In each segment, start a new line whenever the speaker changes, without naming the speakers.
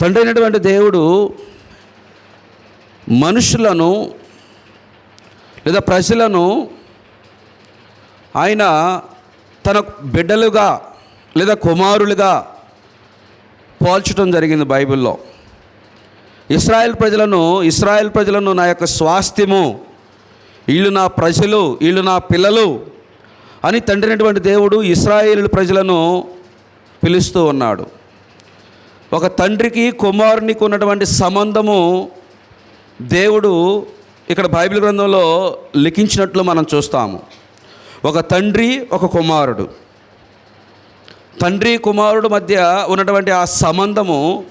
తండ్రి అయినటువంటి దేవుడు మనుషులను లేదా ప్రజలను ఆయన తన బిడ్డలుగా లేదా కుమారులుగా పోల్చడం జరిగింది బైబిల్లో. ఇస్రాయెల్ ప్రజలను ఇస్రాయెల్ ప్రజలను నా యొక్క స్వాస్థ్యము వీళ్ళు నా ప్రజలు వీళ్ళు నా పిల్లలు అని తండ్రినటువంటి దేవుడు ఇస్రాయేల్ ప్రజలను పిలుస్తూ ఉన్నాడు. ఒక తండ్రికి కుమారునికి ఉన్నటువంటి సంబంధము దేవుడు ఇక్కడ బైబిల్ గ్రంథంలో లిఖించినట్లు మనం చూస్తాము. ఒక తండ్రి ఒక కుమారుడు. తండ్రి కుమారుడు మధ్య ఉన్నటువంటి ఆ సంబంధము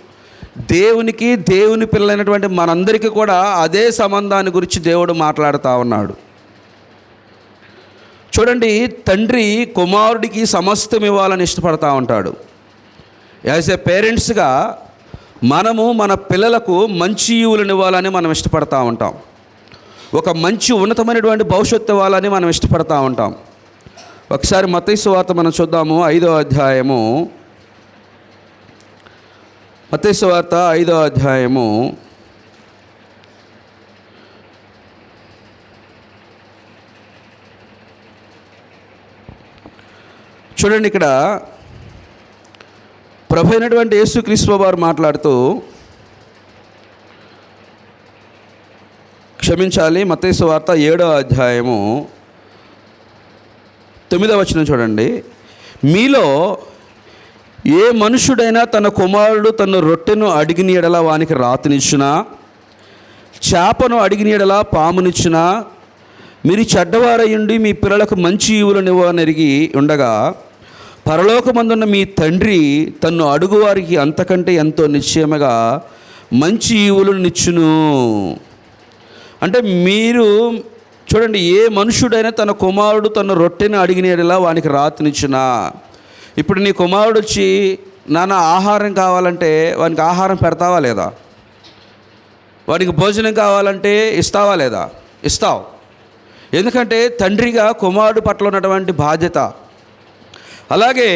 దేవునికి దేవుని పిల్లలైనటువంటి మనందరికీ కూడా అదే సంబంధాన్ని గురించి దేవుడు మాట్లాడుతూ ఉన్నాడు. చూడండి తండ్రి కుమారుడికి సమస్తం ఇవ్వాలని ఇష్టపడతా ఉంటాడు. యాజ్ ఏ పేరెంట్స్గా మనము మన పిల్లలకు మంచి ఈవులను ఇవ్వాలని మనం ఇష్టపడతా ఉంటాం. ఒక మంచి ఉన్నతమైనటువంటి భవిష్యత్తు ఇవ్వాలని మనం ఇష్టపడతా ఉంటాం. ఒకసారి మతైసు వార్త మనం చూద్దాము ఐదో అధ్యాయము. మతైసు వార్త ఐదో అధ్యాయము. చూడండి ఇక్కడ ప్రభు అయినటువంటి యేసుక్రీస్తు వారు మాట్లాడుతూ క్షమించాలి మతేసు వార్త ఏడో అధ్యాయము తొమ్మిదో వచ్చిన చూడండి. మీలో ఏ మనుషుడైనా తన కుమారుడు తన రొట్టెను అడిగిన ఎడల వానికి రాతినిచ్చునా? చేపను అడిగిన ఎడల పామునిచ్చునా? మీరు చెడ్డవారయ్యుండి మీ పిల్లలకు మంచి ఈవులనివ్వనరిగి ఉండగా పరలోకమందున్న మీ తండ్రి తన్ను అడుగువారికి అంతకంటే ఎంతో నిశ్చయముగా మంచి ఈవులను నిచ్చును. అంటే మీరు చూడండి ఏ మనుషుడైనా తన కుమారుడు తన రొట్టెని అడిగినలా వానికి రాతినిచ్చునా ఇప్పుడు నీ కుమారుడు వచ్చి నాన్న ఆహారం కావాలంటే వానికి ఆహారం పెడతావా లేదా? వానికి భోజనం కావాలంటే ఇస్తావా లేదా? ఇస్తావు. ఎందుకంటే తండ్రిగా కుమారుడు పట్ల ఉన్నటువంటి బాధ్యత అలాగే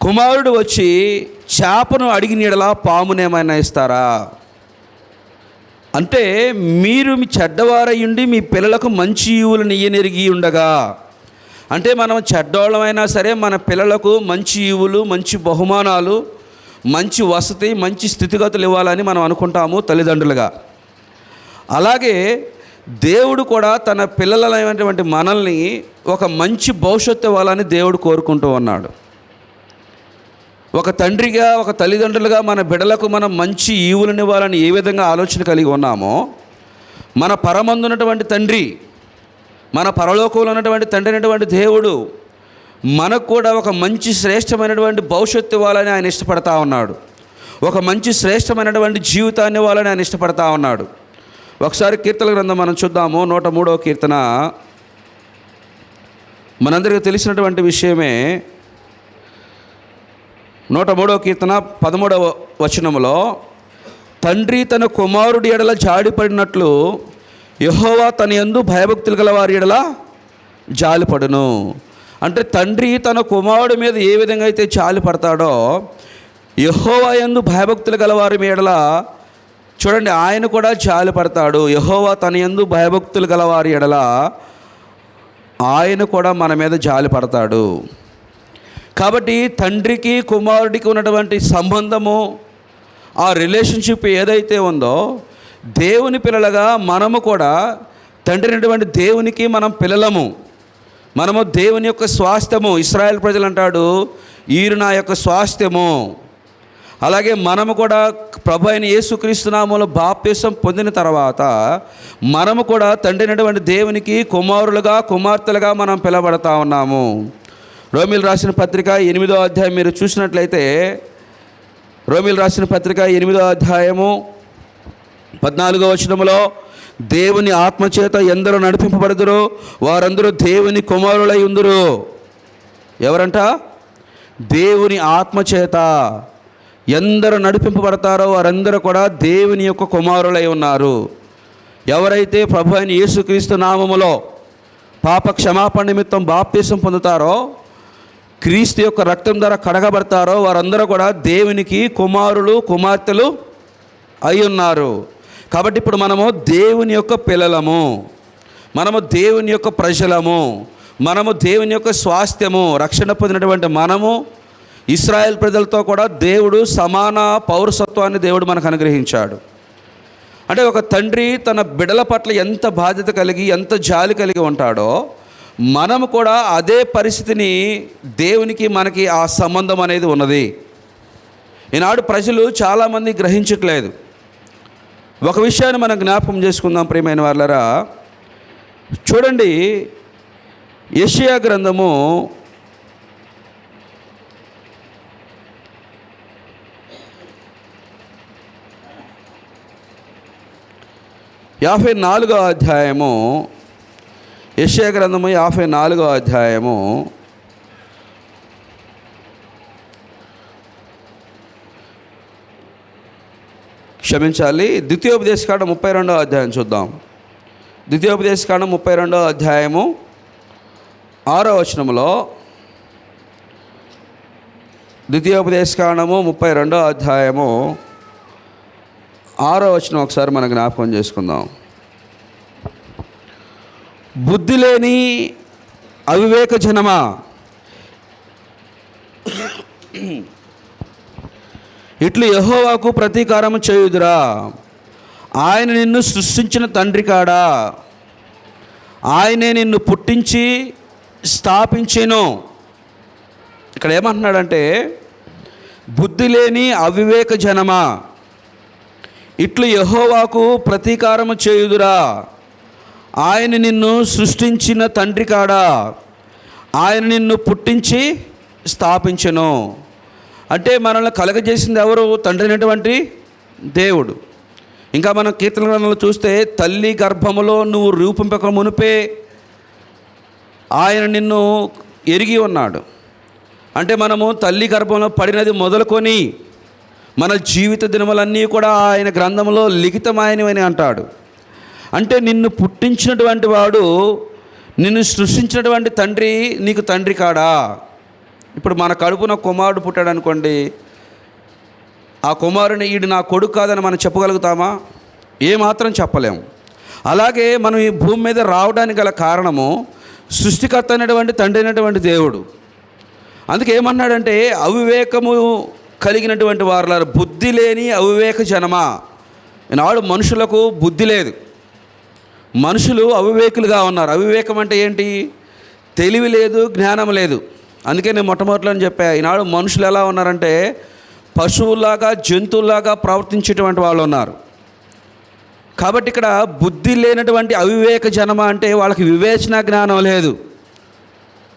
కుమారుడు వచ్చి చేపను అడిగిన ఎడలా పామునేమైనా ఇస్తారా? అంటే మీరు మీ చెడ్డవారయ్యుండి మీ పిల్లలకు మంచి ఈవులు నెయ్యనెరిగి ఉండగా. అంటే మనం చెడ్డోళ్ళమైనా సరే మన పిల్లలకు మంచి ఈవులు మంచి బహుమానాలు మంచి వసతి మంచి స్థితిగతులు ఇవ్వాలని మనం అనుకుంటాము తల్లిదండ్రులుగా. అలాగే దేవుడు కూడా తన పిల్లలైనటువంటి మనల్ని ఒక మంచి భవిష్యత్తు ఇవ్వాలని దేవుడు కోరుకుంటూ ఉన్నాడు. ఒక తండ్రిగా ఒక తల్లిదండ్రులుగా మన బిడలకు మనం మంచి ఈవులనివ్వాలని ఏ విధంగా ఆలోచన కలిగి ఉన్నామో మన పరమందున్నటువంటి తండ్రి మన పరలోకంలో ఉన్నటువంటి తండ్రి అయినటువంటి దేవుడు మనకు కూడా ఒక మంచి శ్రేష్టమైనటువంటి భవిష్యత్తు ఇవ్వాలని ఆయన ఇష్టపడతా ఉన్నాడు. ఒక మంచి శ్రేష్టమైనటువంటి జీవితాన్ని ఇవ్వాలని ఆయన ఇష్టపడతా ఉన్నాడు. ఒకసారి కీర్తన గ్రంథం మనం చూద్దాము. నూట మూడవ కీర్తన. మనందరికీ తెలిసినటువంటి విషయమే నూట మూడవ కీర్తన పదమూడవ వచనములో తండ్రి తన కుమారుడి ఎడల జాడిపడినట్లు యహోవా తన యందు భయభక్తులు గల వారి ఎడల జాలిపడును. అంటే తండ్రి తన కుమారుడి మీద ఏ విధంగా అయితే జాలి పడతాడో యహోవా యందు భయభక్తులు గల వారి ఎడల చూడండి ఆయన కూడా జాలి పడతాడు. యహోవా తన యందు భయభక్తులు గలవారి ఎడల ఆయన కూడా మన మీద జాలి పడతాడు. కాబట్టి తండ్రికి కుమారుడికి ఉన్నటువంటి సంబంధము ఆ రిలేషన్షిప్ ఏదైతే ఉందో దేవుని పిల్లలుగా మనము కూడా తండ్రినటువంటి దేవునికి మనం పిల్లలము. మనము దేవుని యొక్క స్వాస్థ్యము ఇస్రాయల్ ప్రజలు అంటాడు ఈరు నా యొక్క స్వాస్థ్యము. అలాగే మనము కూడా ప్రభు అయిన యేసుక్రీస్తునామంలో బాప్తీసం పొందిన తర్వాత మనము కూడా తండ్రినటువంటి దేవునికి కుమారులుగా కుమార్తెలుగా మనం పిలబడతా ఉన్నాము. రోమిల్ రాసిన పత్రిక ఎనిమిదో అధ్యాయం మీరు చూసినట్లయితే రోమిల్ రాసిన పత్రిక ఎనిమిదో అధ్యాయము పద్నాలుగో వచనములో దేవుని ఆత్మచేత ఎందరూ నడిపింపబడుదురో వారందరూ దేవుని కుమారులై ఉందరు. ఎవరంట? దేవుని ఆత్మచేత. ఎందరు నడిపింపబడతారో వారందరూ కూడా దేవుని యొక్క కుమారులై ఉన్నారు. ఎవరైతే ప్రభు అయిన యేసుక్రీస్తు నామములో పాప క్షమాపణ నిమిత్తం బాప్తీసం పొందుతారో క్రీస్తు యొక్క రక్తం ద్వారా కడగబడతారో వారందరూ కూడా దేవునికి కుమారులు కుమార్తెలు అయి ఉన్నారు. కాబట్టి ఇప్పుడు మనము దేవుని యొక్క పిల్లలము. మనము దేవుని యొక్క ప్రజలము. మనము దేవుని యొక్క స్వాస్థ్యము. రక్షణ పొందినటువంటి మనము ఇస్రాయెల్ ప్రజలతో కూడా దేవుడు సమాన పౌరసత్వాన్ని దేవుడు మనకు అనుగ్రహించాడు. అంటే ఒక తండ్రి తన బిడల పట్ల ఎంత బాధ్యత కలిగి ఎంత జాలి కలిగి ఉంటాడో మనము కూడా అదే పరిస్థితిని దేవునికి మనకి ఆ సంబంధం అనేది ఉన్నది. ఈనాడు ప్రజలు చాలామంది గ్రహించట్లేదు. ఒక విషయాన్ని మనం జ్ఞాపకం చేసుకుందాం ప్రియమైన వాళ్ళరా చూడండి యెషయా గ్రంథము యాభై నాలుగో అధ్యాయము యెషయా గ్రంథము యాభై నాలుగో అధ్యాయము. క్షమించాలి ద్వితీయోపదేశకాండ ముప్పై రెండో అధ్యాయం చూద్దాం. ద్వితీయోపదేశకాండ ముప్పై రెండో అధ్యాయము ఆరో వచనములో ద్వితీయోపదేశకాండము ముప్పై రెండో అధ్యాయము. ఆరో వచనం ఒకసారి మనం జ్ఞాపకం చేసుకుందాం. బుద్ధి లేని అవివేక జనమా? ఇట్లు యహోవాకు ప్రతీకారం చేయుదురా. ఆయన నిన్ను సృష్టించిన తండ్రి కాడా? ఆయనే నిన్ను పుట్టించి స్థాపించెను. ఇక్కడ ఏమంటున్నాడంటే బుద్ధి లేని అవివేక జనమా? ఇట్లు యహోవాకు ప్రతీకారము చేయుదురా. ఆయన నిన్ను సృష్టించిన తండ్రి కాడా? ఆయన నిన్ను పుట్టించి స్థాపించను. అంటే మనల్ని కలగజేసింది ఎవరు? తండ్రి అనేటువంటి దేవుడు. ఇంకా మనం కీర్తన గ్రంథంలో చూస్తే తల్లి గర్భములో నువ్వు రూపింపక మునిపే ఆయన నిన్ను ఎరిగి ఉన్నాడు. అంటే మనము తల్లి గర్భంలో పడినది మొదలుకొని మన జీవిత దినములన్నీ కూడా ఆయన గ్రంథంలో లిఖితమైనవని అంటాడు. అంటే నిన్ను పుట్టించినటువంటి వాడు నిన్ను సృష్టించినటువంటి తండ్రి నీకు తండ్రి కాడా? ఇప్పుడు మన కడుపున కుమారుడు పుట్టాడు అనుకోండి ఆ కుమారుని ఈడు నా కొడుకు కాదని మనం చెప్పగలుగుతామా? ఏమాత్రం చెప్పలేము అలాగే మనం ఈ భూమి మీద రావడానికి గల కారణము సృష్టికర్త అయినటువంటి తండ్రి అయినటువంటి దేవుడు. అందుకే ఏమన్నాడంటే అవివేకము కలిగినటువంటి వారు బుద్ధి లేని అవివేక జనమా? ఈనాడు మనుషులకు బుద్ధి లేదు. మనుషులు అవివేకులుగా ఉన్నారు. అవివేకం అంటే ఏంటి? తెలివి లేదు జ్ఞానం లేదు. అందుకే నేను మొట్టమొదటిలో చెప్పా ఈనాడు మనుషులు ఎలా ఉన్నారంటే పశువులాగా జంతువులాగా ప్రవర్తించేటువంటి వాళ్ళు ఉన్నారు. కాబట్టి ఇక్కడ బుద్ధి లేనటువంటి అవివేక జనమ అంటే వాళ్ళకి వివేచన జ్ఞానం లేదు.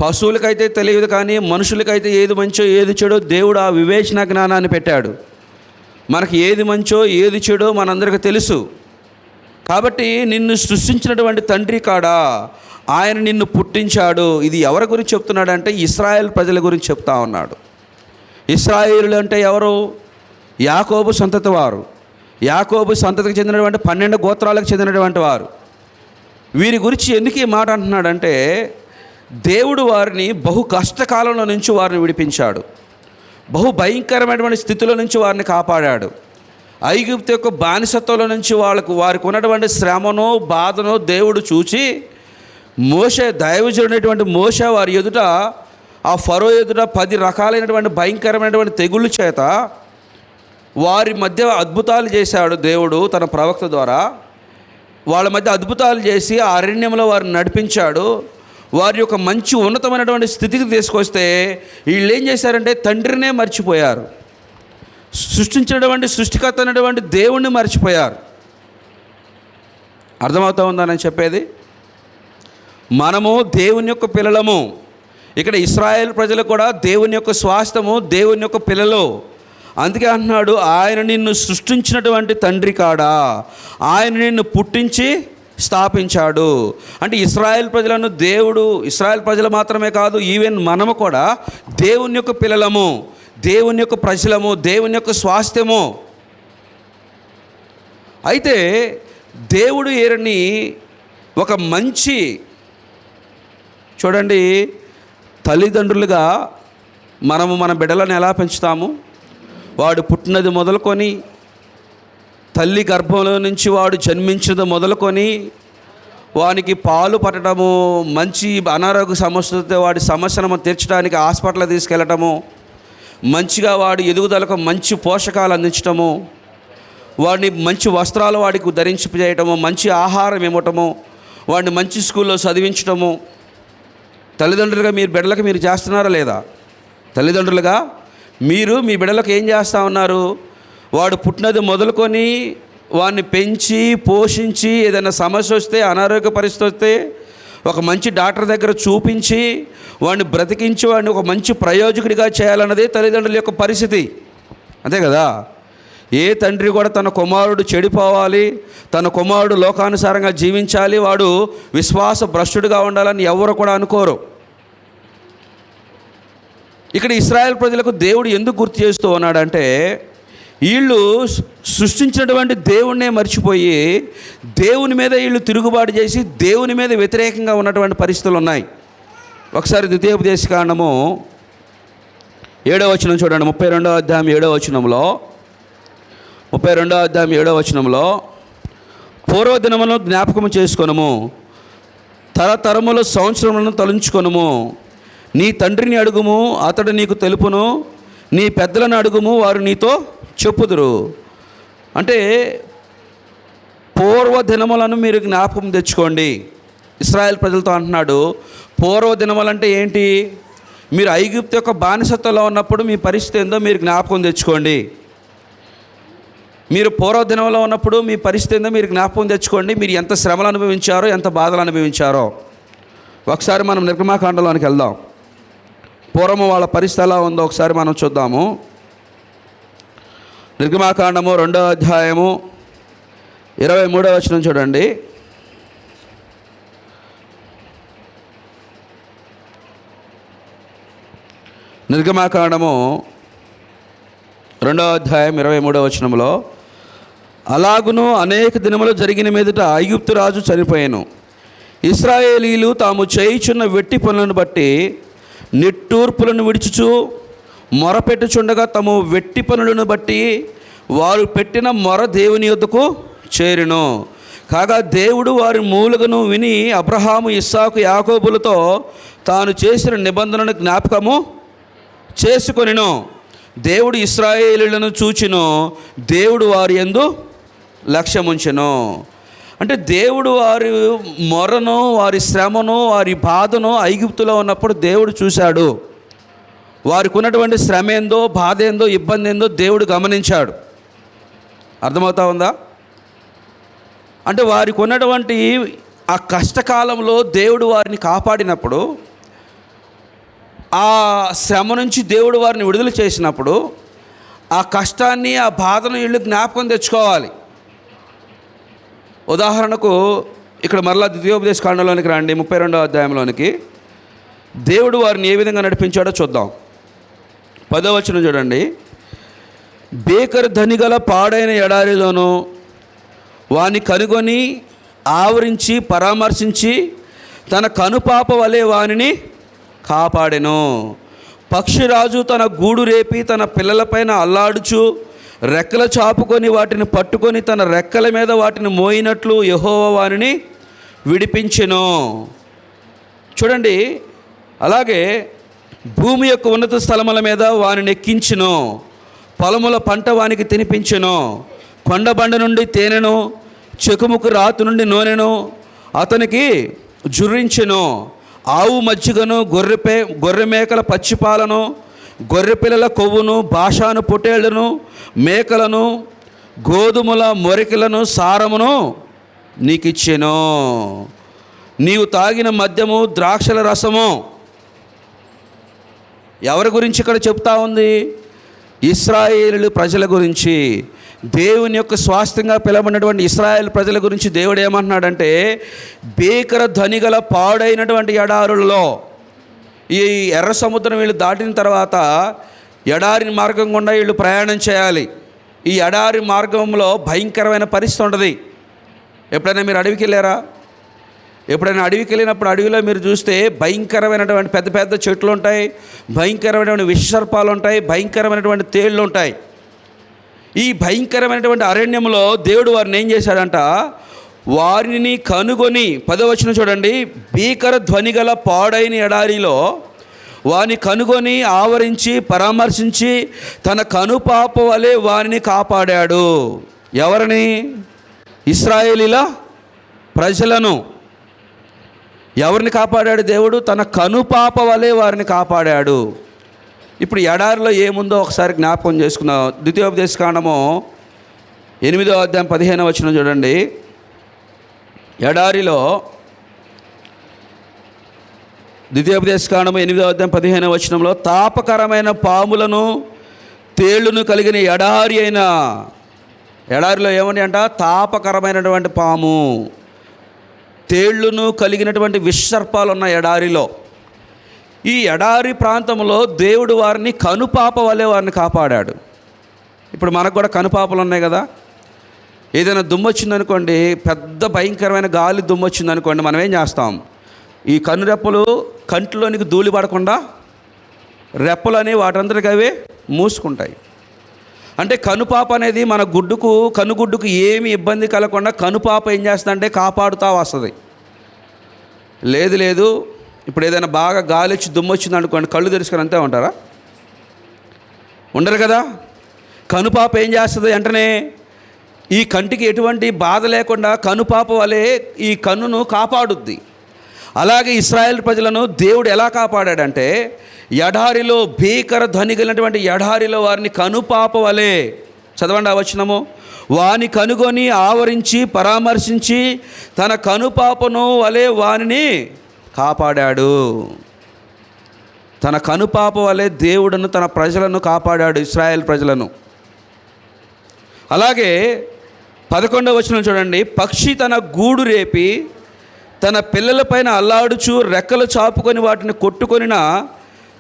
పశువులకైతే తెలియదు కానీ మనుషులకైతే ఏది మంచో ఏది చెడో దేవుడు ఆ వివేచన జ్ఞానాన్ని పెట్టాడు. మనకి ఏది మంచో ఏది చెడో మనందరికీ తెలుసు. కాబట్టి నిన్ను సృష్టించినటువంటి తండ్రి కాడా? ఆయన నిన్ను పుట్టించాడు. ఇది ఎవరి గురించి చెప్తున్నాడంటే ఇస్రాయేల్ ప్రజల గురించి చెప్తా ఉన్నాడు. ఇస్రాయేలు అంటే ఎవరు? యాకోబు సంతతి వారు. యాకోబు సంతతికి చెందినటువంటి పన్నెండు గోత్రాలకు చెందినటువంటి వారు. వీరి గురించి ఎందుకు ఈ మాట అంటున్నాడంటే దేవుడు వారిని బహు కష్టకాలంలో నుంచి వారిని విడిపించాడు. బహు భయంకరమైనటువంటి స్థితిలో నుంచి వారిని కాపాడాడు. ఐగుప్తు యొక్క బానిసత్వంలో నుంచి వాళ్ళకు వారికి ఉన్నటువంటి శ్రమను బాధను దేవుడు చూచి మోస దైవజుడైనటువంటి మోస వారి ఎదుట ఆ ఫరో ఎదుట పది రకాలైనటువంటి భయంకరమైనటువంటి తెగుళ్ళ చేత వారి మధ్య అద్భుతాలు చేశాడు దేవుడు తన ప్రవక్త ద్వారా. వాళ్ళ మధ్య అద్భుతాలు చేసి ఆ అరణ్యంలో వారిని నడిపించాడు. వారి యొక్క మంచి ఉన్నతమైనటువంటి స్థితికి తీసుకొస్తే వీళ్ళు ఏం చేశారంటే తండ్రినే మర్చిపోయారు. సృష్టించినటువంటి సృష్టికర్త అయినటువంటి దేవుణ్ణి మర్చిపోయారు. అర్థమవుతా ఉందా నేను చెప్పేది? మనము దేవుని యొక్క పిల్లలము. ఇక్కడ ఇస్రాయేల్ ప్రజలు కూడా దేవుని యొక్క స్వాస్థము దేవుని యొక్క పిల్లలు. అందుకే అంటున్నాడు ఆయన నిన్ను సృష్టించినటువంటి తండ్రి కాడా? ఆయన నిన్ను పుట్టించి స్థాపించాడు. అంటే ఇస్రాయెల్ ప్రజలను దేవుడు ఇస్రాయెల్ ప్రజలు మాత్రమే కాదు ఈవెన్ మనము కూడా దేవుని యొక్క పిల్లలము దేవుని యొక్క ప్రజలము దేవుని యొక్క స్వాస్థ్యము. అయితే దేవుడు ఏరని ఒక మంచి చూడండి తల్లిదండ్రులుగా మనము మన బిడ్డలను ఎలా పెంచుతాము? వాడు పుట్టినది మొదలుకొని తల్లి గర్భంలో నుంచి వాడు జన్మించినది మొదలుకొని వానికి పాలు పట్టడము మంచి అనారోగ్య సమస్యతో వాడి సమస్యను తీర్చడానికి హాస్పిటల్ తీసుకెళ్ళటము మంచిగా వాడి ఎదుగుదలకు మంచి పోషకాలు అందించటము వాడిని మంచి వస్త్రాలు వాడికి ధరించి చేయటము మంచి ఆహారం ఇవ్వటము వాడిని మంచి స్కూల్లో చదివించటము. తల్లిదండ్రులుగా మీరు బిడ్డలకు మీరు చేస్తున్నారా లేదా? తల్లిదండ్రులుగా మీరు మీ బిడ్డలకు ఏం చేస్తూ ఉన్నారు? వాడు పుట్టినది మొదలుకొని వాడిని పెంచి పోషించి ఏదైనా సమస్య వస్తే అనారోగ్య పరిస్థితి వస్తే ఒక మంచి డాక్టర్ దగ్గర చూపించి వాడిని బ్రతికించి వాడిని ఒక మంచి ప్రయోజకుడిగా చేయాలన్నదే తల్లిదండ్రుల యొక్క పరిస్థితి. అంతే కదా? ఏ తండ్రి కూడా తన కుమారుడు చెడిపోవాలి తన కుమారుడు లోకానుసారంగా జీవించాలి వాడు విశ్వాస భ్రష్టుడిగా ఉండాలని ఎవరు కూడా అనుకోరు. ఇక్కడ ఇస్రాయల్ ప్రజలకు దేవుడు ఎందుకు గుర్తు చేస్తూ ఉన్నాడంటే వీళ్ళు సృష్టించినటువంటి దేవుణ్ణే మర్చిపోయి దేవుని మీద వీళ్ళు తిరుగుబాటు చేసి దేవుని మీద వ్యతిరేకంగా ఉన్నటువంటి పరిస్థితులు ఉన్నాయి. ఒకసారి ద్వితీయోపదేశ కారణము ఏడో వచనం చూడండి. ముప్పై రెండో అధ్యాయం ఏడో వచనంలో ముప్పై రెండో అధ్యాయం ఏడో వచనంలో పూర్వదినమును జ్ఞాపకము చేసుకొనము తరతరముల సంవత్సరములను తలుంచుకొనుము. నీ తండ్రిని అడుగుము అతడు నీకు తెలుపును నీ పెద్దలను అడుగుము వారు నీతో చెప్పుదురు. అంటే పూర్వ దినములను మీరు జ్ఞాపకం తెచ్చుకోండి. ఇస్రాయెల్ ప్రజలతో అంటున్నాడు పూర్వ దినములంటే ఏంటి? మీరు ఐగుప్తు యొక్క బానిసత్వంలో ఉన్నప్పుడు మీ పరిస్థితి ఏందో మీరు జ్ఞాపకం తెచ్చుకోండి. మీరు పూర్వదినంలో ఉన్నప్పుడు మీ పరిస్థితి ఏందో మీరు జ్ఞాపకం తెచ్చుకోండి. మీరు ఎంత శ్రమలు అనుభవించారో ఎంత బాధలు అనుభవించారో. ఒకసారి మనం నిర్గమాకాండలోనికి వెళ్దాం. పూర్వం వాళ్ళ పరిస్థితి ఎలా ఉందో ఒకసారి మనం చూద్దాము. నిర్గమాకాండము రెండో అధ్యాయము ఇరవై మూడో వచనం చూడండి. నిర్గమాకాండము రెండో అధ్యాయం ఇరవై మూడో వచనంలో అలాగును అనేక దినములు జరిగిన మీదట ఐగుప్తు రాజు చనిపోయాను. ఇస్రాయేలీలు తాము చేయుచున్న వెట్టి పనులను బట్టి నిట్టూర్పులను విడిచుచు మొరపెట్టుచుండగా తమ వెట్టి పనులను బట్టి వారు పెట్టిన మొర దేవుని యొద్దకు చేరును. కాగా దేవుడు వారి మూలుగను విని అబ్రహాము ఇస్సాకు యాకోబులతో తాను చేసిన నిబంధనను జ్ఞాపకము చేసుకొనిను. దేవుడు ఇస్రాయేలులను చూచిను దేవుడు వారి ఎందు లక్ష్యముంచెను. అంటే దేవుడు వారి మొరను వారి శ్రమను వారి బాధను ఐగుప్తులో ఉన్నప్పుడు దేవుడు చూశాడు. వారికి ఉన్నటువంటి శ్రమ ఏందో బాధ ఏందో ఇబ్బంది ఏందో దేవుడు గమనించాడు. అర్థమవుతా ఉందా? అంటే వారికి ఉన్నటువంటి ఆ కష్టకాలంలో దేవుడు వారిని కాపాడినప్పుడు ఆ శ్రమ నుంచి దేవుడు వారిని విడుదల చేసినప్పుడు ఆ కష్టాన్ని ఆ బాధను వీళ్ళు జ్ఞాపకం తెచ్చుకోవాలి. ఉదాహరణకు ఇక్కడ మరలా ద్వితీయోపదేశ కాండంలోనికి రండి ముప్పై రెండవ అధ్యాయంలోనికి. దేవుడు వారిని ఏ విధంగా నడిపించాడో చూద్దాం. పదవచనం చూడండి. బేకర్ ధనిగల పాడైన ఎడారిలోనూ వాని కనుగొని ఆవరించి పరామర్శించి తన కనుపాప వలె వానిని కాపాడెను. పక్షిరాజు తన గూడు రేపి తన పిల్లలపైన అల్లాడుచు రెక్కల చాపుకొని వాటిని పట్టుకొని తన రెక్కల మీద వాటిని మోయినట్లు యహోవ వారిని విడిపించెను. చూడండి అలాగే భూమి యొక్క ఉన్నత స్థలముల మీద వాని ఎక్కించును. పొలముల పంట వానికి తినిపించెను. కొండబండ నుండి తేనెను చెకుముకు రాతు నుండి నూనెను అతనికి జుర్రించెను. ఆవు మజ్జిగను గొర్రెపే గొర్రె మేకల పచ్చిపాలను గొర్రె పిల్లల కొవ్వును భాషాను పొటేళ్ళను మేకలను గోధుమల మొరికలను సారమును నీకిచ్చెను. నీవు తాగిన మద్యము ద్రాక్షల రసము ఎవరి గురించి ఇక్కడ చెప్తా ఉంది? ఇస్రాయేలు ప్రజల గురించి. దేవుని యొక్క స్వాస్థ్యంగా పిలవబడినటువంటి ఇస్రాయేల్ ప్రజల గురించి దేవుడు ఏమంటున్నాడంటే భీకర ధనిగల పాడైనటువంటి ఎడారులలో ఈ ఎర్ర సముద్రం వీళ్ళు దాటిన తర్వాత ఎడారి మార్గం గుండా వీళ్ళు ప్రయాణం చేయాలి. ఈ ఎడారి మార్గంలో భయంకరమైన పరిస్థితి ఉండదు ఎప్పుడైనా మీరు అడవికి వెళ్ళారా? ఎప్పుడైనా అడవికి వెళ్ళినప్పుడు అడవిలో మీరు చూస్తే భయంకరమైనటువంటి పెద్ద పెద్ద చెట్లు ఉంటాయి భయంకరమైనటువంటి విషసర్పాలు ఉంటాయి భయంకరమైనటువంటి తేళ్ళు ఉంటాయి. ఈ భయంకరమైనటువంటి అరణ్యంలో దేవుడు వారిని ఏం చేశాడంట? వారిని కనుగొని పదవచనం చూడండి భీకర ధ్వని గల పాడైన ఎడారిలో వారిని కనుగొని ఆవరించి పరామర్శించి తన కనుపాప వలె వారిని కాపాడాడు. ఎవరిని? ఇస్రాయేలీల ప్రజలను. ఎవరిని కాపాడాడు దేవుడు? తన కనుపాప వలె వారిని కాపాడాడు. ఇప్పుడు ఎడారిలో ఏముందో ఒకసారి జ్ఞాపకం చేసుకుందాం. ద్వితీయోపదేశ కాండము ఎనిమిదో అధ్యాయం పదిహేను వచ్చిన చూడండి. ఎడారిలో ద్వితీయోపదేశ కాండము ఎనిమిదో అధ్యాయం పదిహేను వచనంలో తాపకరమైన పాములను తేళ్ళను కలిగిన ఎడారి అయిన ఎడారిలో ఏమని అంట తాపకరమైనటువంటి పాము. తేళ్ళును కలిగినటువంటి విషసర్పాలు ఉన్న ఎడారిలో. ఈ ఎడారి ప్రాంతంలో దేవుడు వారిని కనుపాప వలె వారిని కాపాడాడు. ఇప్పుడు మనకు కూడా కనుపాపలు ఉన్నాయి కదా. ఏదైనా దుమ్ము వచ్చిందనుకోండి పెద్ద భయంకరమైన గాలి దుమ్ము వచ్చిందనుకోండి మనం ఏం చేస్తాం? ఈ కనురెప్పలు కంటిలోనికి ధూళి పడకుండా రెప్పలు అనేవి వాటంతటికి అవే మూసుకుంటాయి. అంటే కనుపాప అనేది మన గుడ్డుకు కనుగుడ్డుకు ఏమి ఇబ్బంది కలగకుండా కనుపాప ఏం చేస్తుందంటే కాపాడుతూ వస్తుంది. లేదు లేదు. ఇప్పుడు ఏదైనా బాగా గాలి వచ్చి దుమ్ము వచ్చింది అనుకోండి కళ్ళు తెరుచుకొని అంతే ఉంటారా? ఉండరు కదా? కనుపాప ఏం చేస్తుంది వెంటనే ఈ కంటికి ఎటువంటి బాధ లేకుండా కనుపాప వలె ఈ కన్నును కాపాడుద్ది. అలాగే ఇస్రాయేల్ ప్రజలను దేవుడు ఎలా కాపాడాడంటే ఎడారిలో భీకర ధనిగలినటువంటి ఎడారిలో వారిని కనుపాప వలె. చదవండి ఆ వచనము. వాని కనుగొని ఆవరించి పరామర్శించి తన కనుపాపను వలె వానిని కాపాడాడు. తన కనుపాప వలె దేవుడును తన ప్రజలను కాపాడాడు ఇస్రాయేల్ ప్రజలను. అలాగే పదకొండవ వచనం చూడండి. పక్షి తన గూడు రేపి తన పిల్లలపైన అల్లాడుచు రెక్కలు చాపుకొని వాటిని కొట్టుకొనిన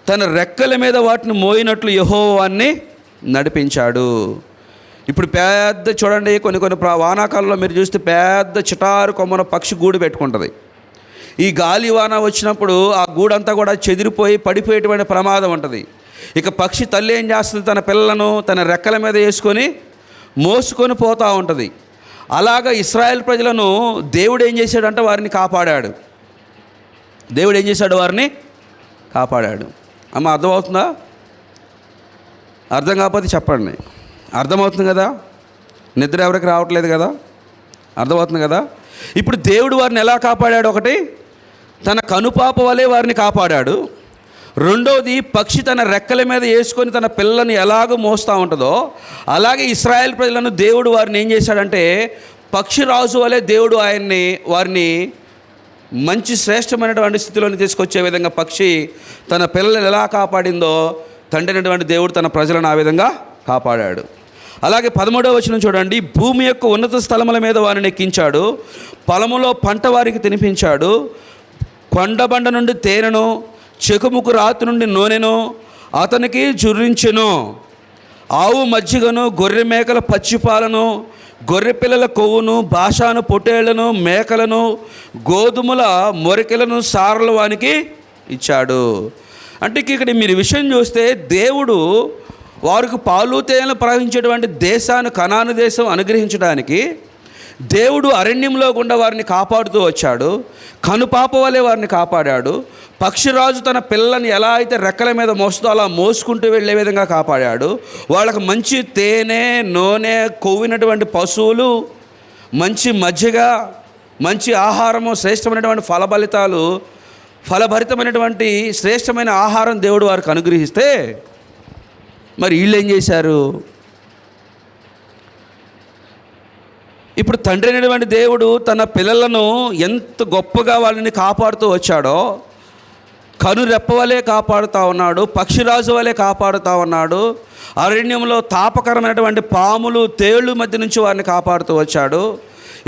తన రెక్కల మీద వాటిని మోయినట్లు యహోవాన్ని నడిపించాడు. ఇప్పుడు పెద్ద చూడండి కొన్ని కొన్ని ప్రా- వానాకాలంలో మీరు చూస్తే పెద్ద చిటారు కొమ్మన పక్షి గూడు పెట్టుకుంటుంది. ఈ గాలి వాన వచ్చినప్పుడు ఆ గూడంతా కూడా చెదిరిపోయి పడిపోయేటువంటి ప్రమాదం ఉంటుంది. ఇక పక్షి తల్లి ఏం చేస్తుంది? తన పిల్లలను తన రెక్కల మీద వేసుకొని మోసుకొని పోతూ ఉంటుంది. అలాగ ఇస్రాయల్ ప్రజలను దేవుడు ఏం చేశాడంటే వారిని కాపాడాడు. దేవుడు ఏం చేశాడు వారిని? కాపాడాడు. అమ్మ అర్థమవుతుందా? అర్థం కాకపోతే చెప్పండి. అర్థమవుతుంది కదా? నిద్ర ఎవరికి రావట్లేదు కదా? అర్థమవుతుంది కదా? ఇప్పుడు దేవుడు వారిని ఎలా కాపాడాడు ఒకటి? తన కనుపాప వలె వారిని కాపాడాడు. రెండవది పక్షి తన రెక్కల మీద వేసుకొని తన పిల్లలను ఎలాగో మోస్తూ ఉంటుందో అలాగే ఇస్రాయల్ ప్రజలను దేవుడు వారిని ఏం చేశాడంటే పక్షి రాజు వలె దేవుడు ఆయన్ని వారిని మంచి శ్రేష్టమైనటువంటి స్థితిలోని తీసుకొచ్చే విధంగా పక్షి తన పిల్లలను ఎలా కాపాడిందో తండ్రినటువంటి దేవుడు తన ప్రజలను ఆ విధంగా కాపాడాడు. అలాగే పదమూడవ వచనం చూడండి భూమి యొక్క ఉన్నత స్థలముల మీద వారిని ఎక్కించాడు పొలములో పంట వారికి తినిపించాడు కొండబండ నుండి తేనెను చెకుముకు రాతి నుండి నూనెను అతనికి జుర్రించెను. ఆవు మజ్జిగను గొర్రె మేకల పచ్చిపాలను గొర్రె పిల్లల కొవ్వును భాషాను పొట్టేళ్ళను మేకలను గోధుమల మొరికెలను సారలు వానికి ఇచ్చాడు. అంటే ఇక్కడ మీరు విషయం చూస్తే దేవుడు వారికి పాలు తేనెలు ప్రవహించేటువంటి దేశాన్ని కనాను దేశం అనుగ్రహించడానికి దేవుడు అరణ్యంలో గుండా వారిని కాపాడుతూ వచ్చాడు. కనుపాప వలె వారిని కాపాడాడు. పక్షిరాజు తన పిల్లని ఎలా అయితే రెక్కల మీద మోస్తూ అలా మోసుకుంటూ వెళ్ళే విధంగా కాపాడాడు? వాళ్ళకు మంచి తేనె నూనె కొవ్వినటువంటి పశువులు మంచి మజ్జిగ మంచి ఆహారము శ్రేష్టమైనటువంటి ఫలఫలితాలు ఫలభరితమైనటువంటి శ్రేష్టమైన ఆహారం దేవుడు వారికి అనుగ్రహిస్తే మరి వీళ్ళు ఏం చేశారు? ఇప్పుడు తండ్రి అయినటువంటి దేవుడు తన పిల్లలను ఎంత గొప్పగా వాళ్ళని కాపాడుతూ వచ్చాడో కనురెప్ప వలె కాపాడుతూ ఉన్నాడు పక్షిరాజు వలె కాపాడుతూ ఉన్నాడు అరణ్యంలో తాపకరమైనటువంటి పాములు తేళ్ళు మధ్య నుంచి వారిని కాపాడుతూ వచ్చాడు.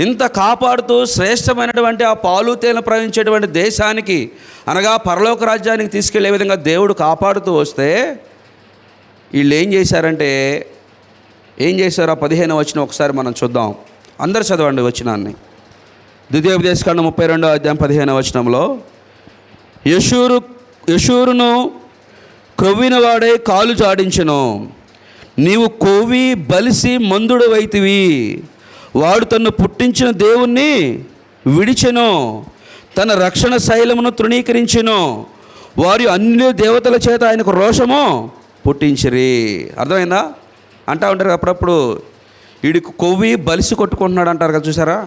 ఇంత కాపాడుతూ శ్రేష్టమైనటువంటి ఆ పాలు తేనె ప్రవహించేటువంటి దేశానికి అనగా పరలోక రాజ్యానికి తీసుకెళ్ళే విధంగా దేవుడు కాపాడుతూ వస్తే వీళ్ళు ఏం చేశారంటే ఏం చేశారు? ఆ పదిహేను వచ్చిన ఒకసారి మనం చూద్దాం. అందరు చదవండి వచ్చినాన్ని ద్వితీయోపదేశకాండ ముప్పై రెండో అధ్యాయం పదిహేను వచనంలో యశూరు యశూరును కొవ్వినవాడై కాలు జాడించను నీవు కొవ్వి బలిసి మందుడు వైతివి. వాడు తన్ను పుట్టించిన దేవుణ్ణి విడిచెను. తన రక్షణ శైలమును తృణీకరించెను. వారి అన్ని దేవతల చేత ఆయనకు రోషము పుట్టించిరి. అర్థమైందా? అంటా ఉంటారు అప్పుడప్పుడు. వీడికి కొవ్వి బలిసి కొట్టుకుంటున్నాడు అంటారు కదా చూసారా?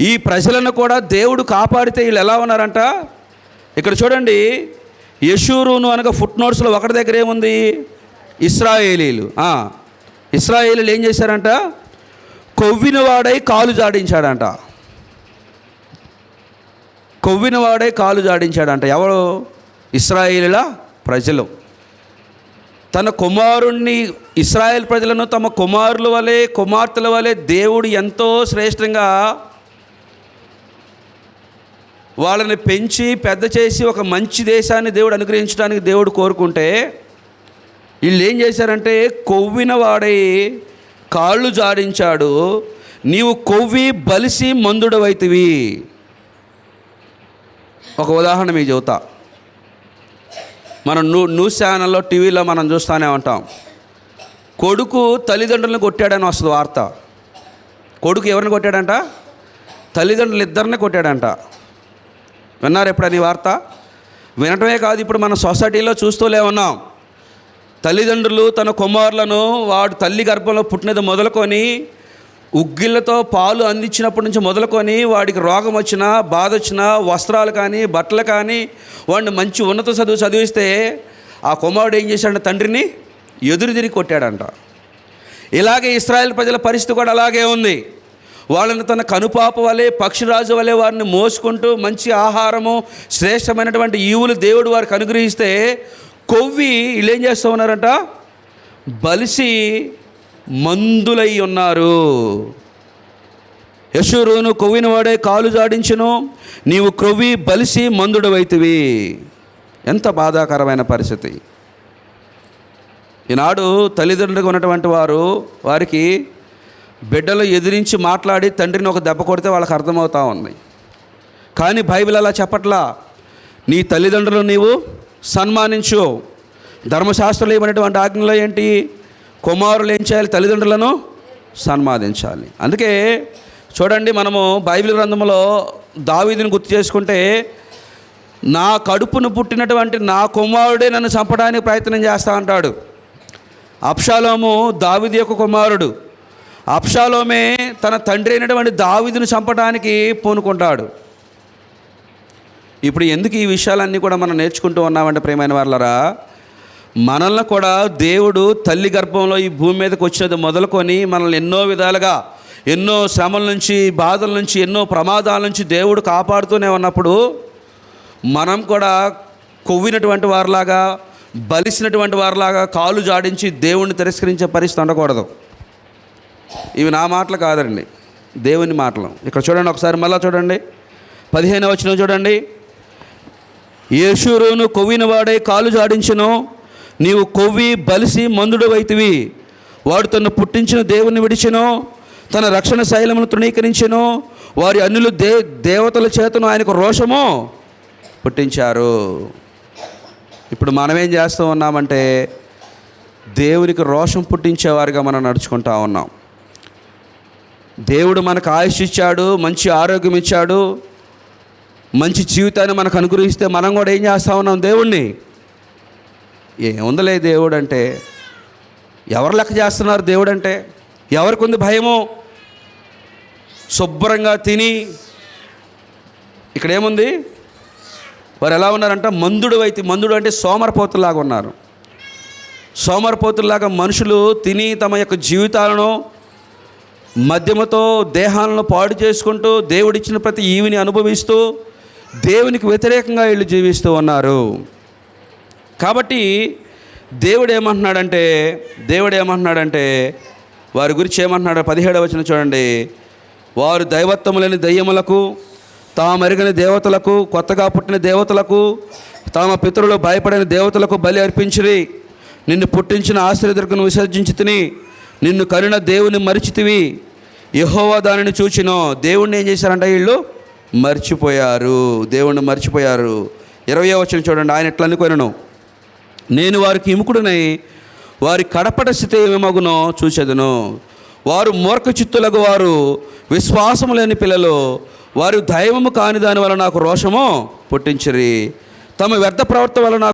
ఈ ప్రజలను కూడా దేవుడు కాపాడితే వీళ్ళు ఎలా ఉన్నారంట? ఇక్కడ చూడండి యశూరును అనగా ఫుట్ నోట్స్లో ఒకటి దగ్గర ఏముంది? ఇస్రాయేలీలు. ఇస్రాయేలీలు ఏం చేశారంట? కొవ్వినవాడై కాలు జాడించాడంట. కొవ్వినవాడై కాలు జాడించాడంట. ఎవరు? ఇస్రాయేలీల ప్రజలు. తన కుమారుణ్ణి ఇస్రాయేల్ ప్రజలను తమ కుమారుల వలె కుమార్తెల వలె దేవుడు ఎంతో శ్రేష్టంగా వాళ్ళని పెంచి పెద్ద చేసి ఒక మంచి దేశాన్ని దేవుడు అనుగ్రహించడానికి దేవుడు కోరుకుంటే వీళ్ళు ఏం చేశారంటే కొవ్విన వాడై కాళ్ళు జాడించాడు నీవు కొవ్వి బలిసి మందుడవైతివి. ఒక ఉదాహరణ మీకు చెబుతా. మనం న్యూ న్యూస్ ఛానల్లో టీవీలో మనం చూస్తూనే ఉంటాం. కొడుకు తల్లిదండ్రులను కొట్టాడని వస్తుంది వార్త. కొడుకు ఎవరిని కొట్టాడంట? తల్లిదండ్రులు ఇద్దరిని కొట్టాడంట. విన్నారు ఎప్పుడని వార్త? వినటమే కాదు ఇప్పుడు మన సొసైటీలో చూస్తూ ఉన్నాం తల్లిదండ్రులు తన కుమారులను వాడు తల్లి గర్భంలో పుట్టినది మొదలుకొని ఉగ్గిళ్ళతో పాలు అందించినప్పటి నుంచి మొదలుకొని వాడికి రోగం వచ్చినా బాధ వచ్చినా వస్త్రాలు కానీ బట్టలు కానీ వాడిని మంచి ఉన్నత చదువు చదివిస్తే ఆ కుమారుడు ఏం చేశాడంటే తండ్రిని ఎదురు తిరిగి కొట్టాడంట. ఇలాగే ఇస్రాయేల్ ప్రజల పరిస్థితి కూడా అలాగే ఉంది. వాళ్ళని తన కనుపాప వలె పక్షిరాజు వలె వారిని మోసుకుంటూ మంచి ఆహారము శ్రేష్టమైనటువంటి ఈవులు దేవుడు వారికి అనుగ్రహిస్తే కొవ్వి వీళ్ళు ఏం చేస్తూ ఉన్నారంట? బలిసి మందులై ఉన్నారు. యశురును కొవ్విన వాడే కాలు జాడించును నీవు క్రొవ్వి బలిసి మందుడవైతివి ఎంత బాధాకరమైన పరిస్థితి. ఈనాడు తల్లిదండ్రులుగా ఉన్నటువంటి వారు వారికి బిడ్డలు ఎదిరించి మాట్లాడి తండ్రిని ఒక దెబ్బ కొడితే వాళ్ళకి అర్థమవుతా ఉంది. కానీ బైబిల్ అలా చెప్పట్లా. నీ తల్లిదండ్రులు నీవు సన్మానించు. ధర్మశాస్త్రంలో ఇవ్వనటువంటి ఆజ్ఞలో ఏంటి? కుమారులు ఏం చేయాలి? తల్లిదండ్రులను సన్మానించాలి. అందుకే చూడండి మనము బైబిల్ గ్రంథంలో దావీదిని గుర్తు చేసుకుంటే నా కడుపును పుట్టినటువంటి నా కుమారుడే నన్ను చంపడానికి ప్రయత్నం చేస్తా అంటాడు. అప్షాలోము దావిది యొక్క కుమారుడు. అప్షాలోమే తన తండ్రి అయినటువంటి దావిదును చంపడానికి పూనుకుంటాడు. ఇప్పుడు ఎందుకు ఈ విషయాలన్నీ కూడా మనం నేర్చుకుంటూ ఉన్నామంటే ప్రేమైన వాళ్ళరా మనల్ని కూడా దేవుడు తల్లి గర్భంలో ఈ భూమి మీదకి వచ్చినది మొదలుకొని మనల్ని ఎన్నో విధాలుగా ఎన్నో శ్రమల నుంచి బాధల నుంచి ఎన్నో ప్రమాదాల నుంచి దేవుడు కాపాడుతూనే ఉన్నప్పుడు మనం కూడా కొవ్వినటువంటి వారిలాగా బలిసినటువంటి వారిలాగా కాలు జాడించి దేవుణ్ణి తిరస్కరించే పరిస్థితి ఉండకూడదు. ఇవి నా మాటలు కాదండి. దేవుని మాటలు. ఇక్కడ చూడండి ఒకసారి మళ్ళీ చూడండి. పదిహేను వచ్చిన చూడండి. యేషూరును కొవ్విన వాడే కాలు జాడించను నీవు కొవ్వి బలిసి మందుడు వైతివి వాడు తను పుట్టించిన దేవుని విడిచెను తన రక్షణ శైలమును తృణీకరించెను వారి అన్యులు దే దేవతల చేతను ఆయనకు రోషము పుట్టించారు. ఇప్పుడు మనం ఏం చేస్తూ ఉన్నామంటే దేవునికి రోషం పుట్టించేవారుగా మనం నడుచుకుంటా ఉన్నాం. దేవుడు మనకు ఆయుష్ ఇచ్చాడు మంచి ఆరోగ్యం ఇచ్చాడు మంచి జీవితాన్ని మనకు అనుగ్రహిస్తే మనం కూడా ఏం చేస్తా ఉన్నాం దేవుణ్ణి? ఏముందలే దేవుడు అంటే ఎవరు లెక్క చేస్తున్నారు దేవుడు అంటే ఎవరికి ఉంది భయము? శుభ్రంగా తిని ఇక్కడ ఏముంది వారు ఎలా ఉన్నారంట మందుడు అయితే మందుడు అంటే సోమరపోతులాగా ఉన్నారు. సోమరపోతుల్లాగా మనుషులు తిని తమ యొక్క జీవితాలను మద్యముతో దేహాలను పాడు చేసుకుంటూ దేవుడిచ్చిన ప్రతి ఈవిని అనుభవిస్తూ దేవునికి వ్యతిరేకంగా వీళ్ళు జీవిస్తూ ఉన్నారు. కాబట్టి దేవుడు ఏమంటున్నాడంటే దేవుడు ఏమంటున్నాడంటే వారి గురించి ఏమంటున్నాడు? పదిహేడవ వచ్చిన చూడండి. వారు దైవత్వములని దయ్యములకు తామెరిగిన దేవతలకు కొత్తగా పుట్టిన దేవతలకు తమ పితరులు భయపడిన దేవతలకు బలి అర్పించిరి. నిన్ను పుట్టించిన ఆశ్రయదుర్గను విసర్జించి తిని నిన్ను కరుణ దేవుని మరిచితివి. యహోవా దానిని చూచినో దేవుణ్ణి ఏం చేశారంట వీళ్ళు? మర్చిపోయారు. దేవుణ్ణి మర్చిపోయారు. ఇరవై వచ్చిన చూడండి ఆయన ఎట్లా అనుకోనను? నేను వారికి ఇముకుడునై వారి కడపట స్థితి ఏమగునో చూసేదను వారు మూర్ఖ చిత్తులకు వారు విశ్వాసము లేని పిల్లలు వారు దైవము కాని దాని వల్ల నాకు రోషము పుట్టించిరి. తమ వ్యర్థ ప్రవర్తన వల్ల నాకు